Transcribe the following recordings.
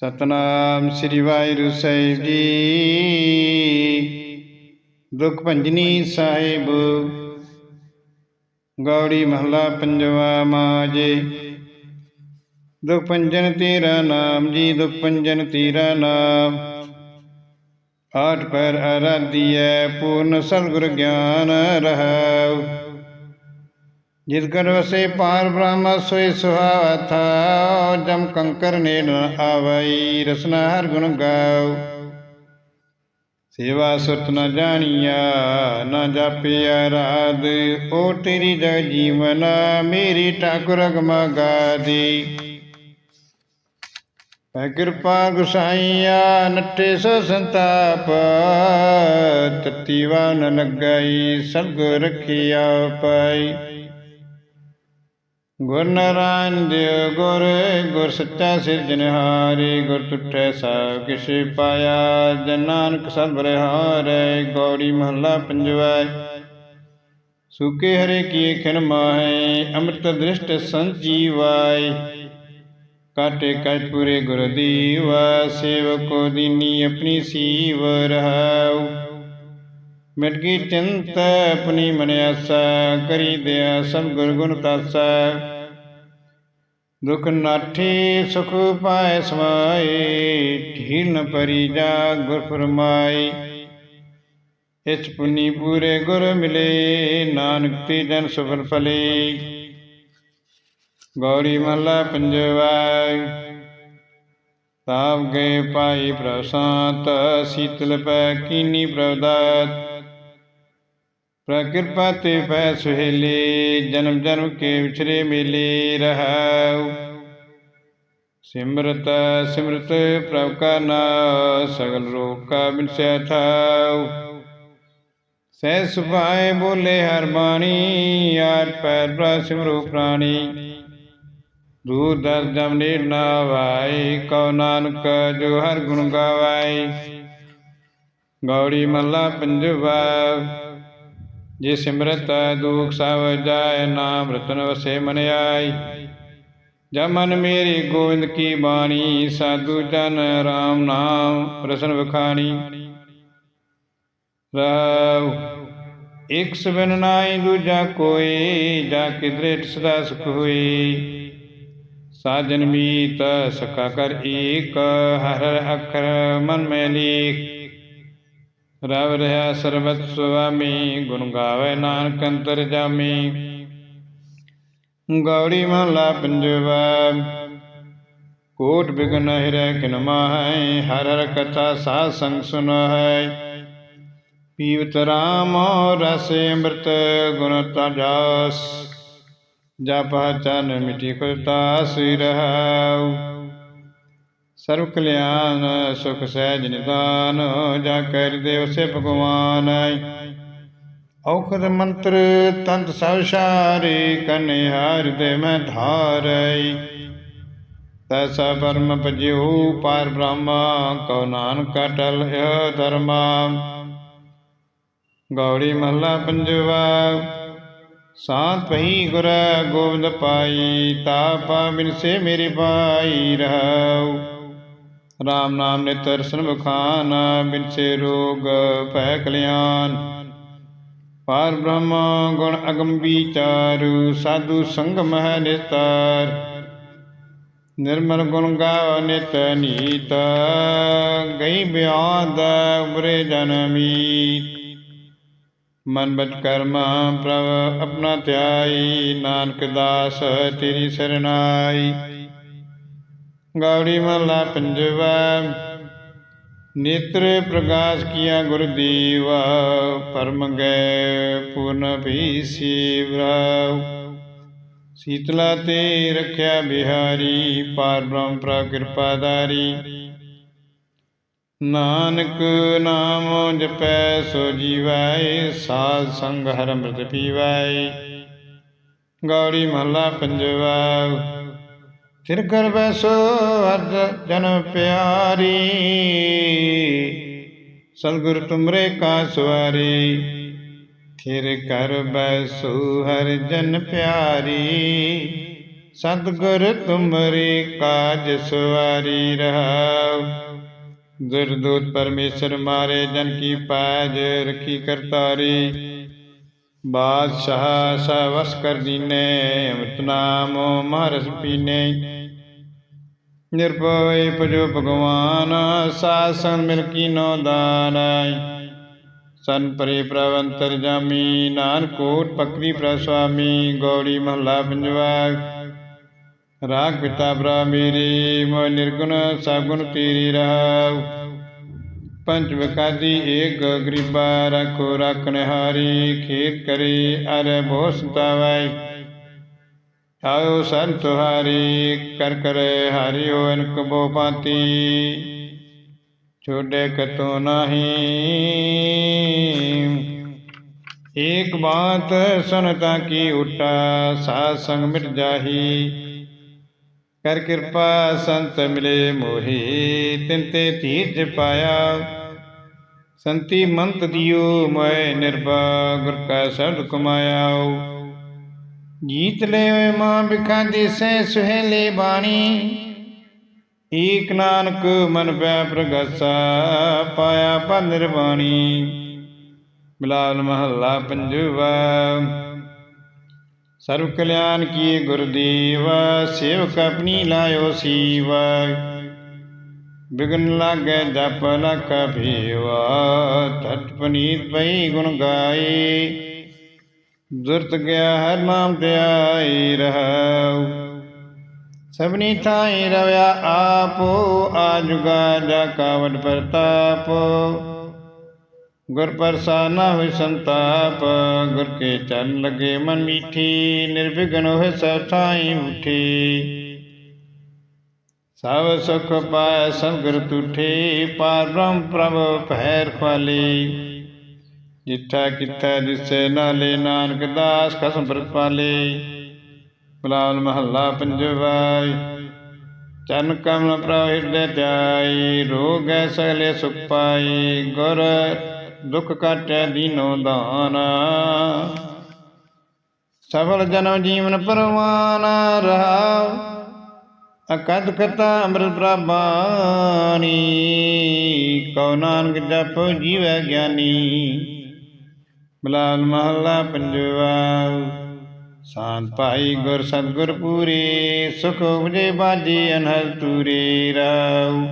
ਸਤਨਾਮ ਸ੍ਰੀ ਵਾਹਿਗੁਰੂ ਸਾਹਿਬ ਜੀ। ਦੁਖ ਭੰਜਨੀ ਸਾਹਿਬ। ਗੌੜੀ ਮਹਲਾ ਪੰਜਵਾ ਮਾਜੇ ਦੁਖ ਭੰਜਨ ਤੇਰਾ ਨਾਮ ਜੀ, ਦੁਖ ਭੰਜਨ ਤੇਰਾ ਨਾਮ। ਆਠ ਪਰ ਅਰਾਧੀਐ ਪੂਰਨ ਸਤਿਗੁਰ ਗਿਆਨ ਰਹਾਉ। ਜਿਸ ਕਰ ਵਸੇ ਪਾਰ ਬ੍ਰਹਮ ਸੋਈ ਸੁਹਾਵਾ ਥਾ ਜਮ ਕੰਕਰ ਨੇੜ ਨ ਆਵਈ, ਰਸਨਾ ਹਰ ਗੁਣ ਗਾਉ ਸੇਵਾ ਸੁਰਤ ਨ ਜਾਣੀਆ, ਨ ਜਾਪਿਆ ਰਾਦ ਓ ਤੇਰੀ ਜਗ ਜੀਵਨ, ਮੇਰੀ ਠਾਕੁਰ ਅਗਮਾ ਗਾਦੀ। ਪੈ ਕਿਰਪਾ ਗੁਸਾਈਆ, ਨੱਟੇ ਸੋ ਸੰਤਾਪ, ਤਤੀ ਵਾ ਨ ਲੱਗਈ ਸਤਿਗੁਰ ਰਖਿਆ ਪਾਈ। ਗੁਰ ਨਾਰਾਇਣ ਦਿਓ ਗੁਰ ਗੁਰ ਸੱਚਾ ਸਿਰਜਣਹਾਰੀ ਗੁਰ ਤੁਠੈ ਸਭ ਕਿਛ ਪਾਇਆ। ਜਨ ਨਾਨਕ ਸਭ ਹਾਰੇ ਗੌੜੀ ਮਹੱਲਾ ਪੰਜਵਾ ਸੁਕੇ ਹਰੇ ਕੀ ਖਿਨ ਮਾਹੇ, ਅੰਮ੍ਰਿਤ ਦ੍ਰਿਸ਼ਟ ਸੰਜੀਵਾਈ ਕਾਟੇ ਕਟ ਪੂਰੇ ਗੁਰ ਦੀਵਾ, ਸੇਵਕੋ ਦੀਨੀ ਆਪਣੀ ਸੀਵ ਰਹਾਉ। ਮਿਟ ਗਈ ਚਿੰਤ, ਆਪਣੀ ਮਨ ਆਸਾ ਕਰੀ ਦਿਆ ਸਭ ਗੁਰ ਗੁਣ ਤਾਸਾ। ਦੁਖ ਨਾਠੀ ਸੁਖ ਪਾਏ ਸਮਾਏ ਢੀਲ ਨ ਪਰੀ ਜਾ ਗੁਰ ਫਰਮਾਈ ਇਸ ਪੁਨੀ ਪੂਰੇ ਗੁਰ ਮਿਲੇ, ਨਾਨਕ ਤੇ ਜਨ ਸੁਫਲ ਫਲੇ। ਗੌਰੀ ਮਹਲਾ ਪੰਜਵਾ, ਤਾਪ ਗਏ ਪਾਈ ਪ੍ਰਸਾਤ ਸੀਤਲ ਪੈ ਕੀਨੀ ਪ੍ਰਦਾਤ ਪ੍ਰਕਿਰਪਾ ਤੇ ਪੈ ਸੁਹੇਲੀ, ਜਨਮ ਜਨਮ ਕੇ ਵਿਚਰੇ ਮੇਲੇ ਰਹਾਉ। ਸਿਮਰਤ ਸਿਮਰਤ ਪ੍ਰਭ ਕਾ ਨਾਮ ਸਗਲ ਰੋਗ ਕਾ ਬਿਨਸੈ ਥਾਉ ਸਹਿ ਸੁਭਾਏ ਬੋਲੇ ਹਰ ਬਾਣੀ, ਆਰ ਪੈਰ ਪ੍ਰਾ ਸਿਮਰੋ ਪ੍ਰਾਣੀ। ਦੂਰ ਦਸ ਜਮ ਨੀਰ ਨਾ ਵਾਈ ਕਉ ਨਾਨਕ ਜੋ ਹਰ ਗੁਣ ਗਾਵਾਈ ਗੌੜੀ ਮੱਲਾ ਪੰਜਵਾ ਜੇ ਸਿਮਰਤ ਦੁਖ ਸਭ ਜਾਏ ਨਾਮ ਰਤਨ ਵਸੇ ਮਨ ਆਈ। ਜਬ ਮਨ ਮੇਰੀ ਗੋਬਿੰਦ ਕੀ ਬਾਣੀ, ਸਾਧੂ ਜਨ ਰਾਮ ਨਾਮ ਰਸਨ ਵਖਾਣੀ। ਰਾਵ ਇਕ ਸਬਨ ਨਾਈ ਦੂਜਾ ਕੋਈ, ਜਾ ਕਿਦਰੇ ਸਦਾ ਸੁਖ ਹੋਈ। ਸਾਜਨ ਮੀਤ ਸਕਾ ਕਰ ਏਕ, ਹਰ ਹਰ ਅਖਰ ਮਨ ਮੈਂ ਲੀਕ। ਰਵ ਰਹਾ ਸਰਬਤ ਸੁਆਮੀ, ਗੁਣ ਗਾਵੇ ਨਾਨਕ ਅੰਤਰ ਜਾਮੀ। ਗੌੜੀ ਮਹਲਾ ਪੰਜਵਾ, ਕੋਟ ਬਿਗਨ ਹਿਰੈ ਕਿਨ ਮਾਹੈ, ਹਰ ਹਰ ਕਥਾ ਸਾਧ ਸੰਗ ਸੁਨ ਪੀਵਤ ਰਾਮ ਰਸ ਅੰਮ੍ਰਿਤ, ਗੁਣ ਤਜਾਸ ਜਪ ਚਨ ਮਿਟੀ ਕਰਤਾ ਸ੍ਰੀ ਰਹਾਉ। ਸਰਵ ਕਲਿਆਣ ਸੁਖ ਸਹਿਜ ਨਿਦਾਨ, ਜਾ ਕਰ ਦੇਵ ਸੇ ਭਗਵਾਨ ਔਖਦ ਮੰਤਰ ਤੰਤ ਸਭ ਸਾਰੇ ਕਨੇ ਹਰ ਦੇ ਮੈਂ ਧਾਰੈ ਤੈਸਾ ਪਰਮ ਪਜਿਉ ਪਾਰ ਬ੍ਰਹਮਾ, ਕਉ ਨਾਨਕ ਅਟਲ ਹੈ ਧਰਮਾ। ਗੌੜੀ ਮਹਲਾ ਪੰਜਵਾ ਸਾਤ ਪਹੀ ਗੁਰ ਗੋਬਿੰਦ ਪਾਈ, ਤਾ ਤਾਪਾ ਬਿਨਸੇ ਮੇਰੇ ਪਾਈ ਰਹਾਉ। ਰਾਮ ਨਾਮ ਨੇ ਤਰਸਨ ਬਖਾਨ ਬਿਨਸੇ ਰੋਗ ਭੈ ਕਲਿਆਣ। ਪਾਰ ਬ੍ਰਹਮ ਗੁਣ ਅਗਮ ਵਿਚਾਰੂ ਸਾਧੂ ਸੰਗਮ ਹੈ ਨਿਸਤਾਰ। ਨਿਰਮਲ ਗੁਣ ਗਾਵ ਨਿਤ ਨੀਤ, ਗਈ ਬਿਆਦ ਉਬਰੇ ਜਨਮੀ ਮਨ ਬਚ ਕਰਮ ਪ੍ਰਭ ਆਪਣਾ ਧਿਆਈ ਨਾਨਕ ਦਾਸ ਤੇਰੀ ਸਰਨਾਈ ਗੌੜੀ ਮਹਲਾ ਪੰਜਵਾ, ਨੇਤਰ ਪ੍ਰਕਾਸ਼ ਕੀਆ ਗੁਰ ਦੀਵਾ, ਪਰਮ ਗਏ ਪੂਰਨ ਵੀ ਸੀਵਰਾਉ ਸੀਤਲਾ ਤੇ ਰਖਿਆ ਬਿਹਾਰੀ, ਪਾਰ ਬ੍ਰਹਮ ਪ੍ਰਾ ਕਿਰਪਾਦਾਰੀ ਨਾਨਕ ਨਾਮ ਜਪੈ ਸੋ ਜੀਵੈ ਸਾਧ ਸੰਗ ਹਰ ਅੰਮ੍ਰਿਤ ਪੀਵੈ ਗੌੜੀ ਮਹਲਾ ਪੰਜਵਾ ਸਿਰ ਕਰ ਬੈਸੋ ਹਰ ਜਨ ਪਿਆਰੀ। ਸਤਿਗੁਰ ਤੁਮਰੇ ਕਾ ਸਵਾਰੀ। ਥਿਰ ਕਰ ਬੈਸੋ ਹਰ ਜਨ ਪਿਆਰੀ। ਸਤਿਗੁਰ ਤੁਮਰੀ ਕਾਜ ਸਵਾਰੀ ਰਹਾਉ। ਗੁਰਦੂਤ ਪਰਮੇਸ਼ਰ ਮਾਰੇ ਜਨ ਕੀ ਪਾਜ ਰਖੀ ਕਰਤਾਰੀ। ਬਾਦਸ਼ਾਹ ਸਵਸ ਕਰ ਦੀਨੇ, ਅੰਮ੍ਰਿਤ ਨਾਮ ਮਹਰਸ ਪੀਨੇ। ਨਿਰਭਉ ਭਜੋ ਭਗਵਾਨ ਸਾਧ ਸੰਗ ਮਿਲ ਕੀਨੋ ਦਾਨਾਈ ਸਨ ਪਰੇ ਪ੍ਰਵੰਤਰ ਜਾਮੀ, ਨਾਨਕ ਕੋਟ ਪਕਰੀ ਪ੍ਰਸਵਾਮੀ ਗੌੜੀ ਮਹਲਾ ਪੰਜਵਾ। ਰਾਗ ਪਿਤਾ ਬਰਾ ਮੇਰੀ ਮੋ ਨਿਰਗੁਣ ਸਗੁਣ ਤੇਰੀ ਰਹਾਉ। ਪੰਜ ਵਕਾਦੀ ਏਕ ਗਰੀਬਾ, ਰਖੋ ਰਖਨ ਹਾਰੀ ਖੇਤ ਕਰੇ ਅਰ ਬਹੁ ਸੰਤਾਵੈ ਆਇਓ ਸੰਤ ਹਾਰੀ, ਕਰ ਕਰੇ ਹਰਿਓ ਅਨਕ ਬੋ ਪਾਤੀ ਛੋਡੇ ਕਤੋ ਨਹੀਂ। ਏਕ ਬਾਤ ਸੁਨਤਾ ਕੀ ਉਟਾ, ਸਾਧ ਸੰਗ ਮਿਟ ਜਾਹੀ। ਕਰ ਕਿਰਪਾ ਸੰਤ ਮਿਲੇ ਮੋਹੀ, ਤਿਨ ਤੇ ਧੀਰਜ ਪਾਇਆ। ਸੰਤੀ ਮੰਤ ਦਿਓ ਮੈਂ ਨਿਰਭਾ, ਗੁਰ ਕਾ ਸਬਦ ਕਮਾਇਆਉ ਜੀਤ ਲੈ ਮਾਂ ਬਿਖਾਂ ਦੇਸੈ ਸੁਹੇਲੇ ਬਾਣੀ। ਏਕ ਨਾਨਕ ਮਨ ਪੈ ਪ੍ਰਗਾਸਾ ਪਾਇਆ ਪਾ ਨਿਰਵਾਣੀ ਮਿਲਾਲ ਮਹੱਲਾ ਪੰਜਵਾ ਸਰਵ ਕਲਿਆਣ ਕੀ ਗੁਰਦੇਵ, ਸੇਵਕ ਆਪਣੀ ਲਾਇਓ ਸੀਵਾ। ਬਿਗਨ ਲਾਗੇ ਜਪ ਲਖ ਭੀਵਾ ਤਟ ਪਨੀਤ ਪਈ ਗੁਣ ਗਾਏ। ਦੁਰਤ ਗਿਆ ਹਰ ਨਾਮ ਤੇ ਰਹਾਉ। ਸਭਨੀ ਥਾਈ ਰਵਿਆ ਆਪੋ, ਆਜੁਗਾ ਜਾ ਕਾਵਡ ਪ੍ਰਤਾਪ। ਗੁਰ ਪ੍ਰਸਾਨਾ ਹੋਇ ਸੰਤਾਪ, ਗੁਰ ਕੇ ਚਰਨ ਲਗੇ ਮਨ ਮੀਠੀ, ਨਿਰਵਿਘਨ ਹੋਇ ਸਭ ਥਾਈ ਉਠੀ ਸਭ ਸੁਖ ਪਾਇ ਸੰਗਰ ਤੁਠੇ, ਪਾਰ ਬ੍ਰਹਮ ਪ੍ਰਭ ਭੈਰ ਖਵਾਲੀ ਜਿੱਠਾ ਕੀਤਾ ਦਿਸੇ ਨਾਲੇ ਨਾਨਕ ਦਾਸ ਖਸਮ ਪ੍ਰਪਾਲੇ। ਬਲਾਲ ਮਹੱਲਾ ਪੰਜਵਾ ਚਰਨ ਕਮਲ ਪ੍ਰਭ ਹਿਰਦੇ ਧਿਆਈ ਰੋਗ ਸਗਲੇ ਸੁਖ ਪਾਈ, ਗੁਰ ਦੁਖ ਕਾਟੈ ਦੀਨੋ ਦਾਨ। ਸਫਲ ਜਨਮ ਜੀਵਨ ਪਰਵਾਨ, ਰਹਾਉ ਅਕਦ ਕਤਾ ਅੰਮ੍ਰਿਤ ਪ੍ਰਭਾਨੀ ਕਉ ਨਾਨਕ ਜਪ ਜੀਵੈ ਗਿਆਨੀ। ਬਲਾਲ ਮਹੱਲਾ ਪੰਜਵਾ ਸਾਨ ਭਾਈ ਗੁਰ ਸਤਗੁਰ ਪੂਰੇ, ਸੁਖ ਉਪਜੇ ਬਾਜੀ ਅਨਹਦ ਤੂਰੀ ਰਾਉ।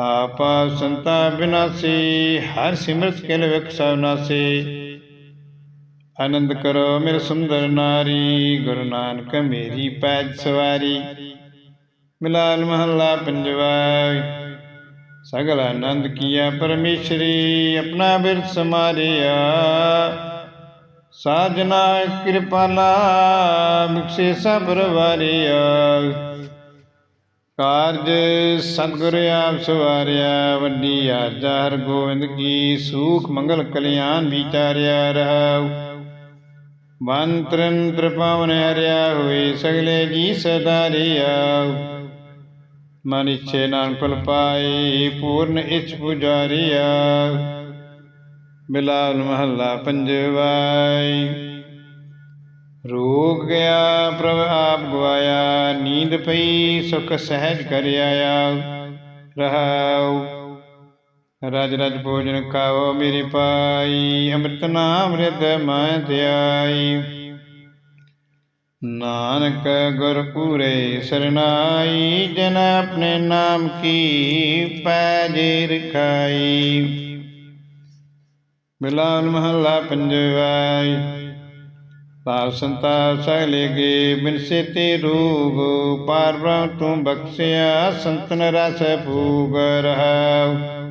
ਆਪਾ ਸੰਤਾ ਬਿਨਾਸੀ, ਹਰ ਸਿਮਰਤ ਕਿਲ ਵਿਖ ਸਭ ਨਾਸੇ। ਆਨੰਦ ਕਰੋ ਮੇਰੇ ਸੁੰਦਰ ਨਾਰੀ, ਗੁਰੂ ਨਾਨਕ ਮੇਰੀ ਪੈਜ ਸਵਾਰੀ। ਮਿਲਾਲ ਮਹੱਲਾ ਪੰਜਵਾ ਸਗਲ ਆਨੰਦ ਕੀਆ ਪਰਮੇਸ਼ਰੀ, ਆਪਣਾ ਬਿਰਤ ਸਮਾਰਿਆ। ਸਾਜਨਾ ਕਿਰਪਾਲਾ ਮੁਖਸੇ ਸਬਰ ਵਾਰਿਆ ਕਾਰਜ ਸਤਿਗੁਰ ਆਪ ਸਵਾਰਿਆ, ਵੱਡੀ ਆਜਾ ਹਰ ਗੋਬਿੰਦ ਕੀ, ਸੂਖ ਮੰਗਲ ਕਲਿਆਣ ਵਿਚਾਰਿਆ ਰਹਾਉ। ਮੰਤਰਨ ਤ੍ਰਿਪਾਵਨ ਹਰਿਆ ਹੋਏ, ਸਗਲੇ ਜੀ ਸਦਾਰਿਆ ਮਨ ਇਛੇ ਨਾਨਕੁਲ ਪਾਈ ਪਾਏ ਪੂਰਨ ਇਛ ਪੁਜਾਰਿਆ। ਬਿਲਾਲ ਮਹੱਲਾ ਪੰਜਵਾਈ। ਰੋਗ ਗਿਆ, ਪ੍ਰਭ ਆਪ ਗਵਾਇਆ, ਨੀਂਦ ਪਈ, ਸੁਖ ਸਹਿਜ ਕਰ ਆਇਆ ਰਹਾਉ, ਰਜ ਰਜ ਭੋਜਨ ਕਾਓ ਮੇਰੀ ਪਾਈ, ਅੰਮ੍ਰਿਤ ਨਾਮ ਰਿਦ ਮੈਂ ਧਿਆਈ। ਨਾਨਕ ਗੁਰਪੂਰੇ ਸਰਨਾਈ, ਜਨ ਆਪਣੇ ਨਾਮ ਕੀ ਪੈਜੇ ਰਖਾਈ। ਮਿਲਾਨ ਮਹੱਲਾ ਪੰਜਵਾਈ ਪਾਪ ਸੰਤਾਪ ਸਗਲੇ ਗੇ ਬਿਨ ਸੇਤੇ ਰੋਗ ਪਾਰ ਬ੍ਰਹਮ ਤੂੰ ਬਖਸ਼ਿਆ, ਸੰਤਨ ਰਸ ਭੂਗ ਰਹਾਉ।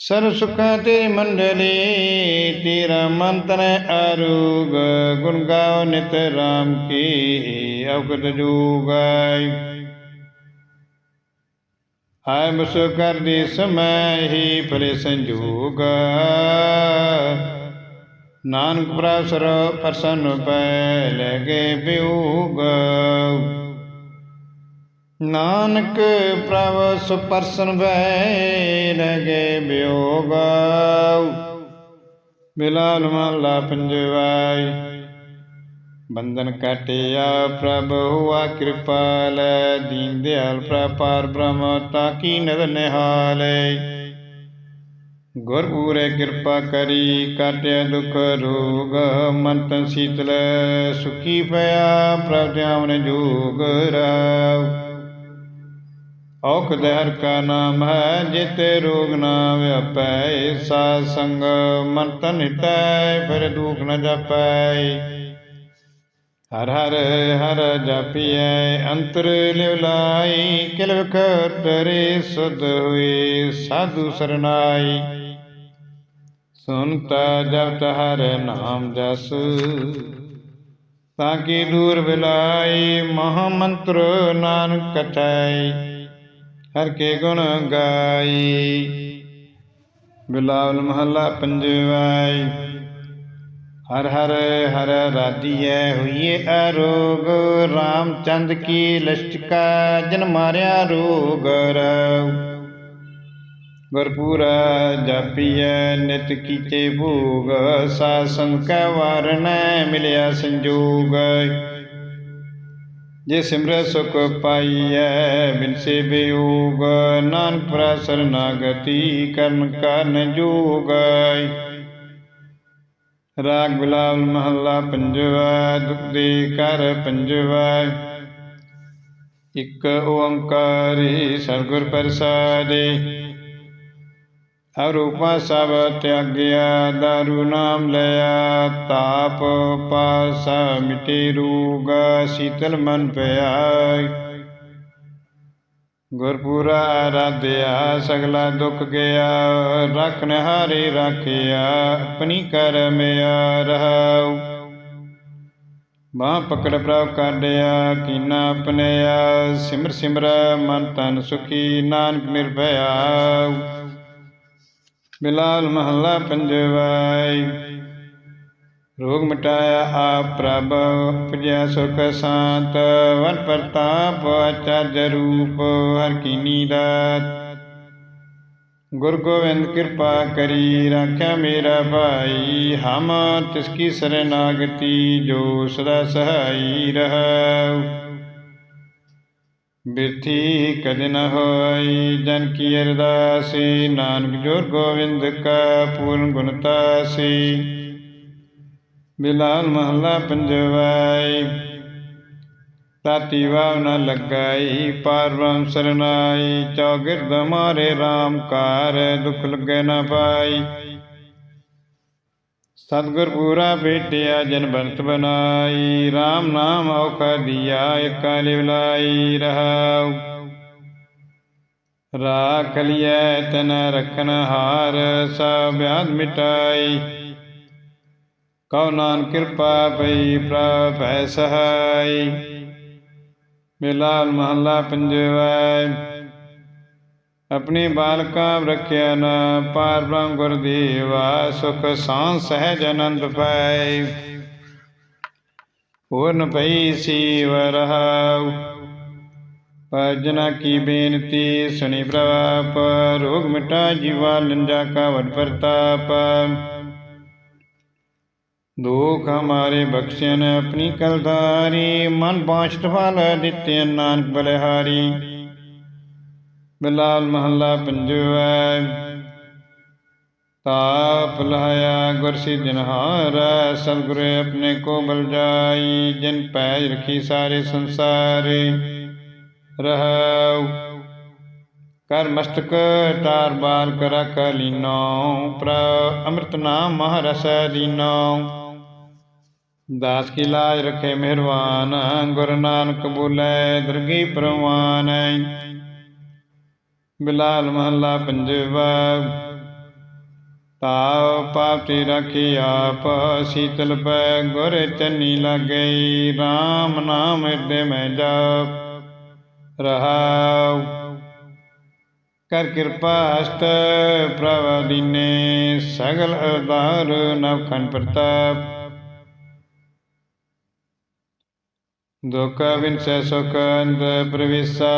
ਸਰਬ ਸੁਖਾਂ ਤੇਰੀ ਮੰਡਲੀ, ਤੇਰਾ ਮੰਤਰ ਆਰੂਗ, ਗੁਣ ਗਾਉ ਨਿਤ ਰਾਮ ਕੀ ਅਵਗਤ ਜੂਗਾਈ ਹਾਇ ਮਸ ਕਰਦੀ ਸਮੈ ਹੀ ਭਲੇ ਸੰਜੋਗ ਨਾਨਕ ਪ੍ਰਭ ਸਰ ਪ੍ਰਸੰਨ ਪੈ ਲਗੇ ਬਿਉਗ ਨਾਨਕ ਪ੍ਰਭ ਸੁਪਰਸਨ ਬੈ ਲਗੇ ਬਿਯੋਗ ਮਿਲਾਲ ਮਹਲਾ ਪੰਜਵਾਈ। ਬੰਧਨ ਕਟਿਆ ਪ੍ਰਭ, ਹੁਆ ਕਿਰਪਾਲ ਦੀਨ ਦਿਆਲ ਪ੍ਰਪਾਰ ਬ੍ਰਹਮ ਤਾਕੀ ਕੀ ਨਿਹਾਲੇ। ਗੁਰ ਪੂਰੇ ਕਿਰਪਾ ਕਰੀ, ਕਾਟਿਆ ਦੁਖ ਰੋਗ ਮਨ ਤਨ ਸੀਤਲ। ਸੁਖੀ ਪਿਆ ਪ੍ਰਭ ਧਿਆਨ ਜੋਗ ਰਾਵ ਔਖ ਦਹਰ ਕਾ ਨਾਮ ਹੈ, ਜਿਤੇ ਰੋਗ ਨਾ ਵਿਆਪੈ ਸਾਧ ਸੰਗ ਮਨ ਤਨ ਹਿਟੈ ਫਿਰ ਦੁਖ ਨ ਜਾਪੈ। ਹਰ ਹਰ ਹਰ ਜਪੀਐ, ਅੰਤਰ ਲਿਵ ਲਾਈ, ਕਿਲ ਵਖਤ ਤਰੇ ਸੁਧ ਹੋਏ, ਸਾਧੂ ਸਰਨਾਈ। ਸੁਨਤਾ ਜਪਤ ਹਰ ਨਾਮ ਜਸ, ਤਾਂ ਕੀ ਦੂਰ ਬਿਲਾਈ, ਮਹਾ ਮੰਤਰ ਨਾਨਕ ਕਟਾਈ ਹਰ ਕੇ ਗੁਣ ਗਾਈ। ਬਿਲਾਵਲ ਮਹੱਲਾ ਪੰਜਵਾਈ। ਹਰ ਹਰ ਹਰ ਰਾਧੀਐ ਹੋਈਏ ਅਰੋਗ ਰਾਮਚੰਦ ਕੀ ਲਸ਼ਟਕਾ ਜਨ ਮਾਰਿਆ ਰੋਗ ਰਉ। ਗੁਰਪੂਰਾ ਜਾਪੀਐ ਨਿਤ ਕੀਤੇ ਭੋਗ। ਸਾਧ ਸੰਗ ਵਾਰਨੈ ਮਿਲਿਆ ਸੰਜੋਗ ਜੇ ਸਿਮਰਤ ਸੁਖ ਪਾਈਐ, ਬਿਨ ਬਿਯੋਗ ਨਾਨਕ ਪ੍ਰਸਰ ਨਾਗਤੀ ਕਰਨ ਕਰਨ ਜੋਗ ਰਾਗ ਬਿਲਾਵਲ ਮਹੱਲਾ ਪੰਜਵਾ, ਦੁਖ ਦੇ ਕਰ ਪੰਜਵਾ। ਇਕ ਓੰਕਾਰੀ ਸਤਿਗੁਰ ਪ੍ਰਸਾਦੇ ਅਰੂਪਾ ਸਭ ਤਿਆਗਿਆ, ਦਾਰੂ ਨਾਮ ਲਿਆ, ਤਾਪ ਪਾਸਾ ਮਿਟੇ ਰੋਗ, ਸੀਤਲ ਮਨ ਪਿਆ ਗੁਰਪੂਰਾ ਆਰਾਧਿਆ, ਸਗਲਾ ਦੁੱਖ ਗਿਆ ਰਖਨ ਹਾਰੇ ਰਾਖਿਆ, ਆਪਣੀ ਕਰਮਿਆ ਰਹਾਉ ਬਾਹ ਪਕੜ ਪ੍ਰਭ ਕਾਢਿਆ, ਕੀਨਾ ਆਪਣਿਆ ਸਿਮਰ ਸਿਮਰ ਮਨ ਤਨ ਸੁਖੀ, ਨਾਨਕ ਨਿਰਭਇਆ ਬਿਲਾਲ ਮਹੱਲਾ ਪੰਜਵਾਈ। ਰੋਗ ਮਿਟਾਇਆ ਆਪ ਪ੍ਰਭ ਉਪਜਿਆ ਸੁਖ ਸ਼ਾਂਤ, ਵਨ ਪ੍ਰਤਾਪ ਅਚਰਜ ਰੂਪ ਹਰ ਕੀਨੀ ਦਾਤ ਗੁਰ ਗੋਬਿੰਦ ਕਿਰਪਾ ਕਰੀ, ਰਾਖਿਆ ਮੇਰਾ ਭਾਈ, ਹਮ ਤਿਸ ਕੀ ਸਰਨਾਗਤੀ, ਜੋ ਸਦਾ ਸਹਾਈ ਰਹਾਉ। ਬਿਰਥੀ ਕਦੇ ਨ ਹੋਈ? ਜਨ ਕੀ ਅਰਦਾਸੀ? ਨਾਨਕ ਜੋਰ ਗੋਬਿੰਦ ਕਾ ਪੂਰਨ ਗੁਣਤਾਸੀ ਬਿਲਾਲ ਮਹੱਲਾ ਪੰਜਵਾਈ। ਤਾਤੀ ਵਾਵ ਨ ਲਗਾਈ, ਪਾਰ ਬ੍ਰਹਮ ਸਰਨਾਈ। ਚੌਗਿਰਦ ਮਾਰੇ RAM ਕਾਰ ਦੁਖ ਲਗੇ ਨ ਪਾਈ। ਸਤਿਗੁਰ ਪੂਰਾ ਭੇਟਿਆ ਜਨ ਬੰਤ ਬਨਾਈ RAM ਨਾਮ ਔਕਾ ਦੀਆ, ਏਕਾ ਲਿਵ ਲਾਈ ਰਹਾਉ। ਰਾਖ ਲਿਐ ਤਨ ਰਖਨ ਹਾਰ, ਸਭ ਬਿਆਦ ਮਿਟਾਈ। ਕਉ ਨਾਨ ਕਿਰਪਾ ਪਈ, ਪ੍ਰਭੈ ਸਹਾਈ। ਬਿਲਾਲ ਮਹੱਲਾ ਪੰਜਵਾ ਆਪਣੇ ਬਾਲਕਾ ਰੱਖਿਆ ਨਾ, ਪਾਰ ਬ੍ਰਹਮ ਗੁਰਦੇਵਾ ਸੁਖ ਸਾਂ ਸਹਿਜ ਆਨੰਦ ਪਾਈ ਪੂਰਨ ਪਈ ਸੀਵ ਰਹਾਉ, ਭਜਨਾ ਕੀ ਬੇਨਤੀ ਸੁਣੀ ਪ੍ਰਵਾਪ ਰੋਗ ਮਿਟਾ ਜੀਵਾ ਲੰਜਾ ਕਾ ਵਡ ਪ੍ਰਤਾਪ। ਦੁਖ ਹਮਾਰੇ ਬਖਸ਼ਿਆ ਨੇ ਆਪਣੀ ਕਲਦਾਰੀ, ਮਨ ਬਾਸ਼ਟ ਫਲ ਦਿੱਤੇ ਨਾਨਕ ਬਲਿਹਾਰੀ। ਬਿਲਾਲ ਮਹੱਲਾ ਪੰਜਵਾ ਤਾਪ ਲਾਇਆ ਗੁਰ ਸਿਧਨਹਾਰ ਸਤਿਗੁਰ ਆਪਣੇ ਕੋ ਬਲ ਜਾਈ, ਜਿਨ ਪੈ ਰਖੀ ਸਾਰੇ ਸੰਸਾਰੇ। ਰਹਾਉ, ਕਰ ਮਸਤਕ ਤਾਰ ਬਾਲ ਕਰ ਕਲੀਨੋ ਪ੍ਰ ਅੰਮ੍ਰਿਤ ਨਾਮ ਮਹਾਰਸ ਦੀਨੋ। ਦਾਸ ਕੀ ਲਾਜ ਰਖੇ ਮਿਹਰਵਾਨ ਗੁਰੂ ਨਾਨਕ ਬੋਲੇ, ਦਰਗੀ ਪ੍ਰਵਾਨ। ਬਿਲਾਲ ਮਹੱਲਾ ਪੰਜਵਾ। ਤਾਉ ਪਾਪੀ ਰਖੀ ਆਪ, ਸੀਤਲ ਪੈ ਗੁਰ ਚੰਨੀ ਲਾਗਈ। RAM ਨਾਮ ਹਿਰਦੇ ਮੈਂ ਜਪ, ਰਹਾਉ। ਕਰ ਕਿਰਪਾ ਹਸਤ ਪ੍ਰਭ ਦੀਨੇ, ਸਗਲ ਅਵਤਾਰ ਨਵਖਨ ਪ੍ਰਤਾਪ। ਦੁਖ ਵਿਨਸੈ ਸੁਖ ਅੰਤ ਪ੍ਰਵਿਸਾ,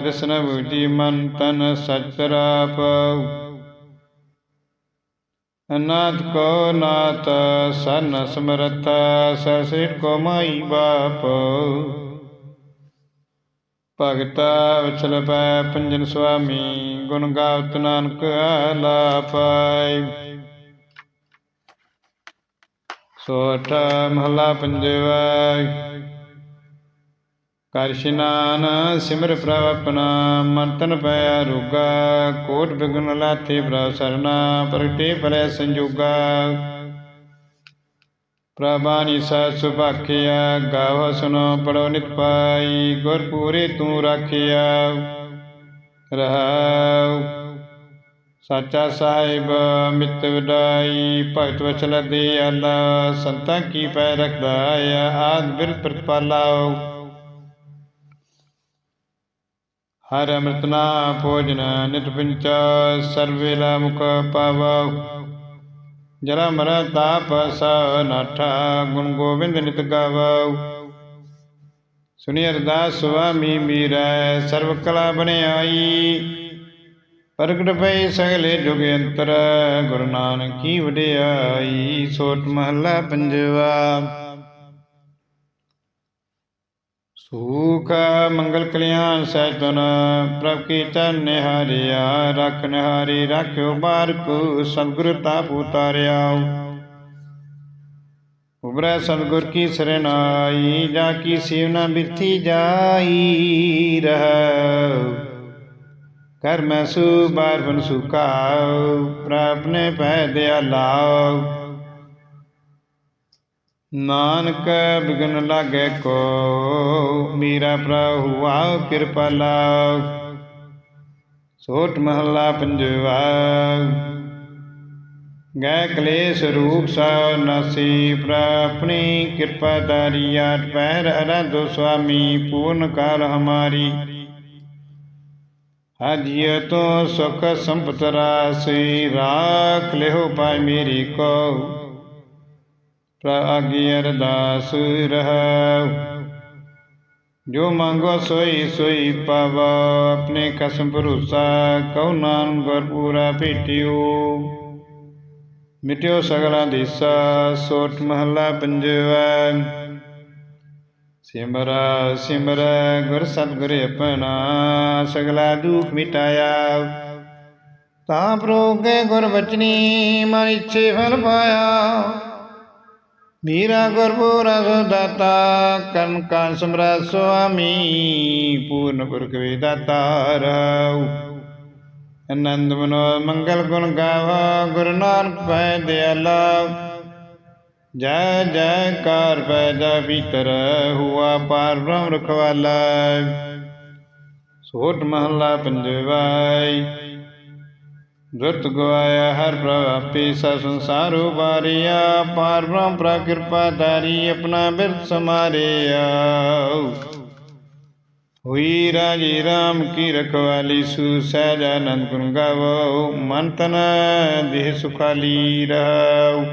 ਤ੍ਰਿਸ਼ਨ ਬੁਝੀ ਮਨ ਤਨ ਸਚਰਾਪ ਅਨਾਥ ਕੋ ਨਾਥ, ਸਨ ਸਮਰਥ ਸਸਿਰ ਕੋ ਮਾਈ ਬਾਪ। ਭਗਤਾ ਵਚਲ ਪੈ ਪੰਜਨ ਸੁਆਮੀ, ਗੁਣ ਗਾਵਤ ਨਾਨਕ ਆਲਾਪਾਈ। ਸੋਠ ਮਹਲਾ ਪੰਜਵਾ। ਕਰ ਇਸ਼ਨਾਨ ਸਿਮਰ ਪ੍ਰਭ ਆਪਣਾ ਮਨ ਤਨ ਪੈ ਰੋਗਾ, ਕੋਟ ਬਿਗਨ ਲਾਥੇ ਪ੍ਰਭ ਸਰਨਾ ਪ੍ਰਗਟੇ ਪਰੈ ਸੰਜੋਗਾ। ਪ੍ਰਭਾਨੀ ਸਾ ਸੁਭਾਖਿਆ ਗਾਵ ਸੁਨੋ ਪੜੋ ਨਿਤ ਪਾਈ, ਗੁਰ ਪੂਰੇ ਤੂੰ ਰਾਖਿਆ। ਰਹਾਉ, ਸਾਚਾ ਸਾਹਿਬ ਮਿਤ ਵਿਡਾਈ, ਭਗਤ ਵਚਨ ਦੇ ਆਲਾ, ਸੰਤਾਂ ਕੀ ਪੈ ਰਖਦਾ ਆਦ ਬਿਰ ਪ੍ਰਤਪਾਲਾਉ। ਹਰ ਅੰਮ੍ਰਿਤਨਾ ਭੋਜਨ, ਨਿਤ ਪਿੰਚ ਸਰਵੇਲਾ ਮੁਖ ਪਾਵਉ ਜਰਾ ਮਰ ਤਾਪ ਸ ਨਾਠਾ ਗੁਣ ਗੋਬਿੰਦ ਨਿਤ ਗਾਵਉ ਸੁਣੀ ਅਰਦਾਸ ਸੁਆਮੀ ਮੀਰੈ, ਸਰਵ ਕਲਾ ਬਣਾਈ ਪ੍ਰਗਟ ਪਈ ਸਗਲੇ ਜੁਗ ਅੰਤਰ, ਗੁਰੂ ਨਾਨਕ ਕੀ ਵਡਿਆਈ, ਸੋਟ ਮਹਲਾ ਪੰਜਵਾ। ਸੂਖ ਮੰਗਲ ਕਲਿਆਣ ਸਹਿਤਨ ਪ੍ਰਭ ਕੀ ਚਰਨ ਨਿਹਾਰਿਆ, ਰਖ ਨਿਹਾਰੀ, ਰਾਖਿਓ ਬਾਰਕ ਸਤਿਗੁਰ ਤਾਪ ਉਤਾਰਿਆ ਉਬਰੈ ਸਤਿਗੁਰ ਕੀ ਸਰਨਾਈ, ਜਾ ਕੀ ਸੇਵਨਾ ਬਿਰਥੀ ਜਾਈ ਰਹਿ। ਕਰ ਮੈਂ ਸੂ ਬਾਰ ਬਨ ਸੁਕਾਉ ਪ੍ਰਭ ਨੇ ਪੈ ਦਿਆ ਲਾਉ। ਨਾਨਕ ਬਿਗਨ ਲਾਗੇ ਕੋ, ਮੇਰਾ ਪ੍ਰਭੂ ਆਉ ਕਿਰਪਾ ਲਾਉ ਸੋਟ ਮਹੱਲਾ ਪੰਜਵਾ, ਗੈ ਕਲੇਸ਼ ਰੂਪ ਸਾ ਨਾਸੀ ਪ੍ਰਾਪਣੀ, ਕਿਰਪਾ ਦਾਰੀ ਆਟ ਪੈਰ ਅਰਾਧੋ ਸੁਆਮੀ, ਪੂਰਨ ਕਰ ਹਮਾਰੀ। ਹਾਜੀਏ ਤੋ ਸੁਖ ਸੰਪਤ ਰਾਸੀ, ਰਾਖ ਲਿਓ ਪਾਈ ਮੇਰੀ ਕੋ। ਪ੍ਰਾਗੀ ਅਰਦਾਸ ਰਹਾਉ। ਜੋ ਮੰਗੋ ਸੋਈ ਸੋਈ ਪਾਵਾ, ਆਪਣੇ ਕਸਮ ਭਰੋਸਾ ਕਉ ਨਾਨ ਗੁਰ ਪੂਰਾ ਭੇਟਿਓ। ਮਿਟਿਓ ਸਗਲਾ ਦੇਸਾ ਸੋਟ ਮਹੱਲਾ ਪੰਜਵਾ। ਸਿਮਰ ਸਿਮਰ, ਗੁਰ ਸਤਿਗੁਰ ਆਪਣਾ, ਸਗਲਾ ਦੁਖ ਮਿਟਾਇਆ। ਤਾਂ ਪ੍ਰੋਗੇ ਗੁਰ ਬਚਨੀ ਮਨ ਇੱਛੇ ਫਲ ਪਾਇਆ। ਮੀਰਾ ਗੁਰਪੂਰਾ ਸੋ ਦਾਤਾ ਕਰਨ ਕਾ ਸਮਰਾ ਸੁਆਮੀ, ਪੂਰਨ ਪੁਰਖ ਵੇ ਦਾਤਾ ਆਨੰਦ ਮਨੋ ਮੰਗਲ ਗੁਣ ਗਾਵਾ, ਗੁਰੂ ਨਾਨਕ ਪੈ ਦਿਆਲਾ ਜੈ ਜੈਕਾਰ ਪੈਦਾ ਜਾ ਭੀਤਰ, ਹੁਆ ਪਾਰ ਬ੍ਰਹਮ ਰਖਵਾਲਾ। ਸੋਟ ਮਹੱਲਾ ਪੰਜਵਾਈ। ਦੁਰਤ ਗਵਾਇਆ ਹਰ ਪ੍ਰਭ ਆਪੇ ਸਾ ਸੰਸਾਰੋ ਬਾਰਿਆ ਪਾਰ ਬ੍ਰਹਮ ਪ੍ਰਾ ਕਿਰਪਾ ਧਾਰੀ ਆਪਣਾ ਬਿਰਤ ਸਮਾਰਿਆ ਹੋਈ ਰਾਜੀ ਰਾਮ ਕੀ ਰਖਵਾਲੀ, ਸੂ ਸਹਿਜ ਆਨੰਦ ਗੁਣ ਗਾਵੋ, ਮਨ ਤਨ ਦੇਹ ਸੁਖਾਲੀ ਰਹੋ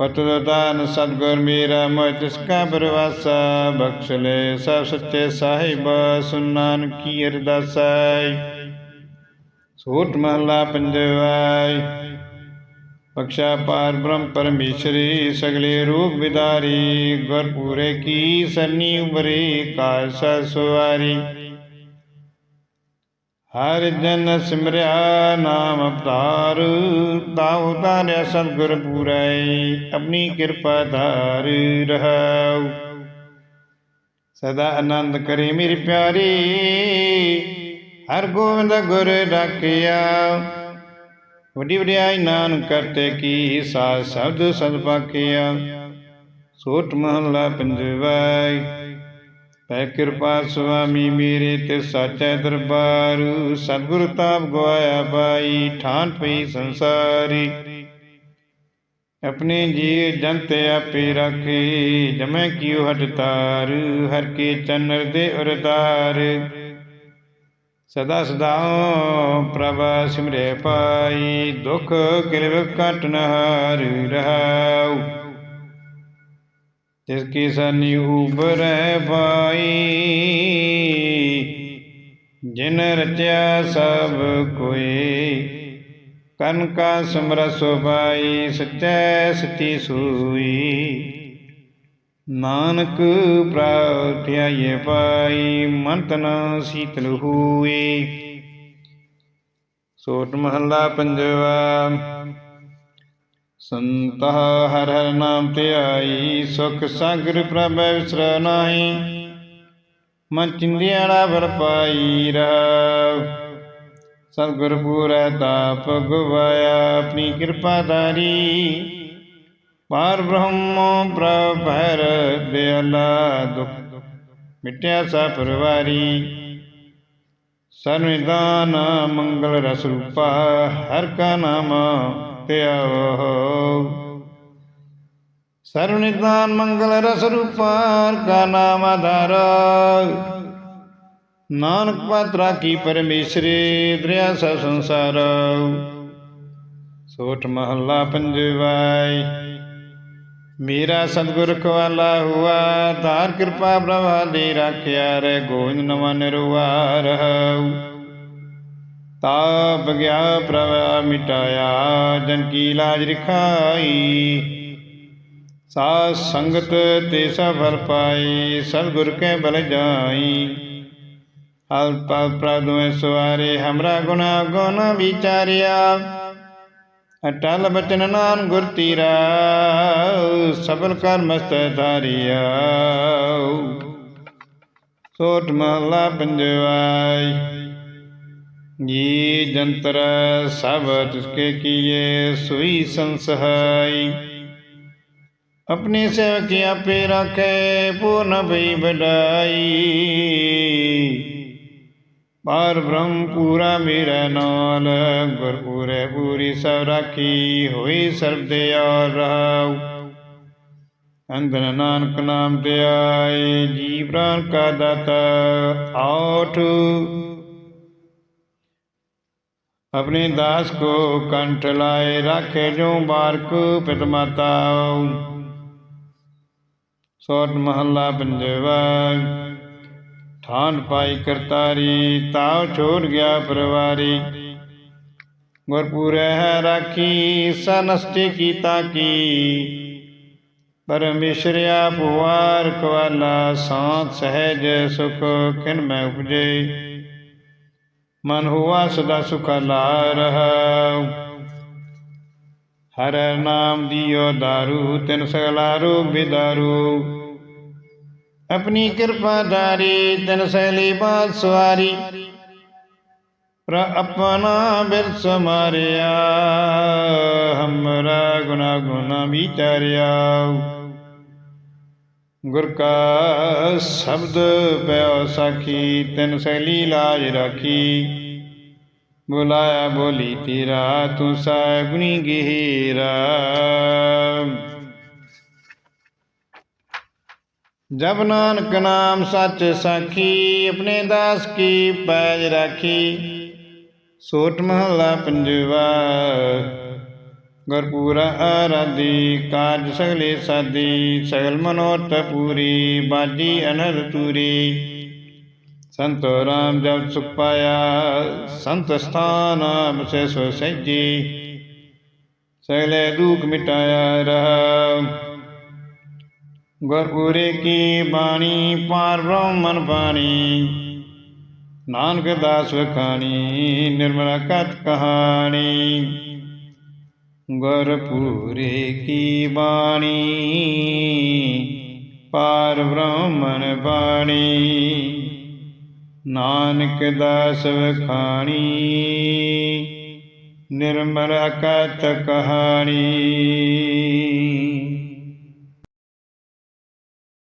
ਪਤਦਾਨ ਸਤਗੁਰ ਮੇਰਾ ਮੋਇ ਤਿਸ ਕਾ ਬਰਵਾਸਾ ਬਖਸ਼ ਲੈ ਸਭ ਸੱਚੇ ਸਾਹਿਬ ਸੁਨਾਨ ਕੀ ਅਰਦਾਸੈ ਸੋਟ ਮਹਲਾ ਪੰਜਵਾਈ। ਬਖਸ਼ਾ ਪਾਰ ਬ੍ਰਹਮ ਪਰਮੇਸ਼ਰੀ, ਸਗਲੇ ਰੂਪ ਵਿਦਾਰੀ ਗੁਰ ਪੂਰੇ ਕੀ ਸਰਨੀ ਉਬਰੇ ਕਾਸ ਸੁਵਾਰੀ। ਹਰ ਜਨ ਸਿਮਰਿਆ ਨਾਮ ਅਵਤਾਰ, ਤਾਉ ਤਾਰਿਆ ਸਤਿਗੁਰ ਪੂਰੈ, ਆਪਣੀ ਕਿਰਪਾ ਧਾਰ ਰਹਾਉ। ਸਦਾ ਆਨੰਦ ਕਰੇ ਮੇਰੀ ਪਿਆਰੀ ਹਰ ਗੋਬਿੰਦ ਗੁਰ ਰਾਖਿਆ ਵੱਡੀ ਵਡਿਆਈ ਨਾਨਕ ਕਰਤੇ ਕੀ ਸਾਧ ਸ਼ਬਦ ਸਦ ਪਾਕਿਆ। ਸੋਟ ਮਹੱਲਾ ਪੰਜਵਾਈ ਪੈ ਕਿਰਪਾ ਸੁਆਮੀ ਮੇਰੇ ਤੇ ਸਾਚੈ ਦਰਬਾਰ। ਸਤਿਗੁਰ ਤਾਪ ਗਵਾਇਆ ਪਾਈ ਠਾਨ ਪਈ ਸੰਸਾਰੀ। ਆਪਣੇ ਜੀ ਜੰਤ ਆਪੇ ਰਾਖੇ, ਜਮੈ ਕਿਉ ਹਟ ਤਾਰ, ਹਰ ਕੇ ਚਨਰ ਦੇ ਉਰਤਾਰ ਸਦਾ ਸਦਾ ਪ੍ਰਭ ਸਿਮਰੇ ਪਾਈ, ਦੁਖ ਕਿਲਵ ਕਟਨ ਹਰ ਰਹਾਉ। ਤਿਸ ਕੀ ਸਨੀ ਉਬਰੈ ਪਾਈ, ਜਿਨ ਰਚਿਆ ਸਭ ਕੋਈ। ਕਰਨ ਕਾ ਸਮਰਸ ਸੁਭਾਈ, ਸਚੈ ਸਚੀ ਸੂਈ। ਨਾਨਕ ਪ੍ਰਾਤਿਆਏ ਪਾਈ ਮਨ ਤਨ ਸੀਤਲ ਹੋਏ ਸੋਟ ਮਹੱਲਾ ਪੰਜਵਾ, ਸੰਤ ਹਰ ਹਰ ਨਾਮ ਧਿਆਈ ਸੁਖ ਸਾਗਰ ਪ੍ਰਭ ਵਿਸਰ ਨਾਹੀ, ਮਨ ਚਿੰਦਿਆੜਾ ਬਰ ਪਾਈ ਰਹਾ ਸਤਿਗੁਰ ਪੂਰੈ ਤਾਪ ਗਵਾਇਆ, ਆਪਣੀ ਕਿਰਪਾ ਧਾਰੀ। ਪਾਰ ਬ੍ਰਹਮ ਪ੍ਰਭ ਭੈਰ ਦਿਆਲਾ ਦੁਖ, ਮਿਟਿਆ ਸਾ ਪਰਵਾਰੀ। ਸਰਨਿਦਾਨ ਮੰਗਲ ਰਸ ਰੂਪਾ, ਹਰ ਕਾ ਨਾਮ ਧਿਆਵੋ ਸਰਨਿਦਾਨ ਮੰਗਲ ਰਸ ਰੂਪਾ, ਹਰ ਕਾ ਨਾਮ ਆਧਾਰ। ਨਾਨਕ ਪਾਤਰਾ ਕੀ ਪਰਮੇਸ਼ਰੀ, ਦਰਿਆ ਸਭ ਸੰਸਾਰ। ਸੋਠ ਮਹੱਲਾ ਪੰਜਵਾਈ। ਮੇਰਾ ਸਤਿਗੁਰ ਖਵਾਲਾ ਹੁਆ, ਧਾਰ ਕਿਰਪਾ ਪ੍ਰਭਾ ਦੇ ਰਾਖਿਆ ਰਹਿ ਗੋਇੰਦ ਨਵਾਂ ਨਿਰਵਾ ਰਹਉ ਤਾਪ ਗਿਆ ਪ੍ਰਭਾ ਮਿਟਾਇਆ, ਜਨ ਕੀ ਲਾਜ ਰਖਾਈ। ਸਾਧ ਸੰਗਤ ਤੇ ਸਫਲ ਪਾਈ, ਸਤਿਗੁਰ ਕੇ ਬਲ ਜਾਈ। ਹਲ ਪਲ ਪ੍ਰਦੁਏ ਸਵਾਰੇ, ਹਮਰਾ ਗੁਨਾ ਗੁਣ ਵਿਚਾਰਿਆ। ਅਟਲ ਬਚਨ ਨਾਨ ਗੁਰ ਤੀਰਾ, ਸਬਲ ਕਰ ਮਸਤ ਧਾਰਿਆ। ਸੋਟ ਮਹਲਾ ਪੰਜਵਾਈ ਜੀ ਜੰਤਰ ਸਭ ਤਿਸਕੇ ਕੀਏ ਸੁਈ ਸੰਸਹਾਈ। ਆਪਣੀ ਸੇਵਕ ਆਪੇ ਰੱਖੇ, ਪੂਰਨ ਭਈ ਬਡਾਈ ਬਾਰ ਬ੍ਰਹਮ ਪੂਰਾ ਮੇਰੇ ਨਾਲ ਗੁਰ ਪੂਰੇ ਪੂਰੀ ਸਭ ਰਾਖੀ ਹੋਈ ਸਰਬ ਦੇ ਔਰ ਰਹਾਉ। ਅੰਦਰ ਨਾਨਕ ਨਾਮ ਤੇ ਆਏ ਜੀ ਪ੍ਰਾਨ ਕਾ ਦਾਤਾ ਆਠ। ਆਪਣੇ ਦਾਸ ਕੋ ਕੰਠ ਲਾਏ ਰੱਖੇ ਜੋ ਬਾਰਕ ਪਿਤ ਮਾਤਾ ਸੋਟ ਮਹੱਲਾ ਪੰਜਵਾ। ਠਾਨ ਪਾਈ ਕਰਤਾਰੀ, ਤਾਉ ਛੋੜ ਗਿਆ ਪਰਵਾਰੀ। ਗੁਰਪੂਰੈ ਹੈ ਰਾਖੀ, ਸਨਸਟੇ ਕੀਤਾ ਕੀ। ਪਰਮੇਸ਼ਰਿਆ ਪੁਆਰ ਕਵਾਲਾ ਸਾਥ ਸਹਿਜ ਸੁਖ ਕਿਨ ਮੈਂ ਉਪਜੇ। ਮਨ ਹੁਆ ਸਦਾ ਸੁਖਾਲਾ ਰਹਾ। ਹਰ ਨਾਮ ਦਿਓ ਦਾਰੂ, ਤਿਨ ਸਗਲਾ ਰੋਗ ਬਿਦਾਰੂ। ਆਪਣੀ ਕਿਰਪਾ ਧਾਰੀ ਤਨ ਸੈਲੀ ਬਾਤ ਸਵਾਰੀ। ਪ੍ਰ ਆਪਣਾ ਬਿਰਸ ਮਾਰਿਆ, ਹਮਰਾ ਗੁਨਾ ਗੁਨਾ ਵਿਚਾਰਿਆ ਗੁਰ ਕਾ ਸ਼ਬਦ ਪਿਓ ਸਾਖੀ, ਤਨ ਸੈਲੀ ਲਾਜ ਰਾਖੀ। ਬੁਲਾਇਆ ਬੋਲੀ ਤੇਰਾ, ਤੂੰ ਸਾ ਗੁਣੀ ਗਹਿਰਾ। ਜਬ ਨਾਨਕ ਨਾਮ ਸੱਚ ਸਾਖੀ, ਆਪਣੇ ਦਾਸ ਕੀ ਪੈਜ ਰਾਖੀ। ਸੋਟ ਮਹਲਾ ਪੰਜਵਾ, ਗੁਰਪੂਰਾ ਆਰਾਧੀ ਕਾਜ ਸਗਲੇ ਸਾਦੀ, ਸਗਲ ਮਨੋਰਥ ਪੂਰੀ ਬਾਜੀ ਅਨਰ ਤੂਰੀ। ਸੰਤੋ ਰਾਮ ਜਬ ਸੁਖ ਪਾਇਆ, ਸੰਤ ਸਥਾਨ ਬਸੇ ਸੋ ਸਹਿਜੀ। ਸਗਲੇ ਦੁਖ ਮਿਟਾਇਆ ਰਹਾ। ਗੁਰਪੂਰੇ ਕੀ ਬਾਣੀ, ਪਾਰ ਬ੍ਰਹਮਨ ਬਾਣੀ। ਨਾਨਕ ਦਾਸ ਵਖਾਣੀ, ਨਿਰਮਲ ਕਤ ਕਹਾਣੀ। ਗੁਰਪੁਰੇ ਕੀ ਬਾਣੀ, ਪਾਰ ਬ੍ਰਹਮਨ ਬਾਣੀ। ਨਾਨਕ ਦਾਸ ਵਖਾਣੀ, ਨਿਰਮਲ ਕਤ ਕਹਾਣੀ।